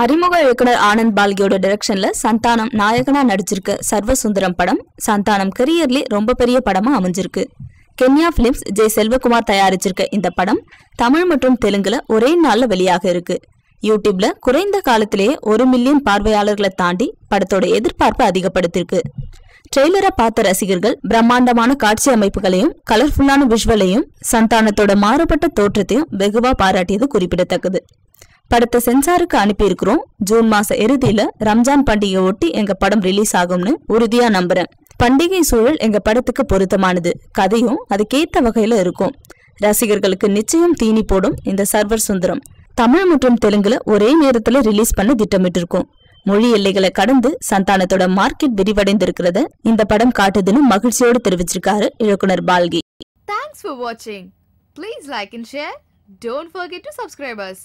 அறிமுக இயக்குனர் ஆனந்த் பால்கியோட டைரக்ஷன்ல சந்தானம் நாயகனா நடிச்சிருக்க சர்வசுந்தரம் படம் சந்தானம் கரியர்லயே ரொம்ப பெரிய படமா அமைஞ்சிருக்கு. கென்யா பிலிம்ஸ் ஜே செல்வகுமார் தயாரிச்சிருக்க இந்த படம் தமிழ் மற்றும் தெலுங்குல ஒரே நாள்ல வெளியாக இருக்கு. யூடியூப்ல குறைந்த காலத்திலேயே ஒரு மில்லியன் பார்வையாளர்களை தாண்டி படத்தோட எதிர்பார்ப்பை அதிகப்படுத்திருக்கு. ட்ரெய்லரை பார்த்த ரசிகர்கள் பிரம்மாண்டமான காட்சி அமைப்புகளையும் கலர்ஃபுல்லான விஷுவலையும் சந்தானத்தோட மாறுபட்ட தோற்றத்தையும் வெகுவா பாராட்டியது குறிப்பிடத்தக்கது. படத்தை சென்சாருக்கு அனுப்பியிருக்கிறோம். ஜூன் மாச இறுதியில ரம்ஜான் பண்டிகை ஒட்டி எங்க படம் ரிலீஸ் ஆகும்னு உறுதியா நம்புறேன். பண்டிகை சூழல் எங்க படத்துக்கு பொருத்தமானது. கதையும் அதுக்கேத்த வகையில இருக்கும். ரசிகர்களுக்கு நிச்சயம் தீனி போடும் இந்த சர்வர் சுந்தரம். தமிழ் மற்றும் தெலுங்குல ஒரே நேரத்துல ரிலீஸ் பண்ண திட்டமிட்டிருக்கோம். மொழி எல்லைகளை கடந்து சந்தானத்தோட மார்க்கெட் விரிவடைந்திருக்கிறத இந்த படம் காட்டுதுன்னு மகிழ்ச்சியோடு தெரிவிச்சிருக்காரு இயக்குனர் பால்கி. தேங்க்ஸ் ஃபார் வாட்சிங் please like and share don't forget to subscribers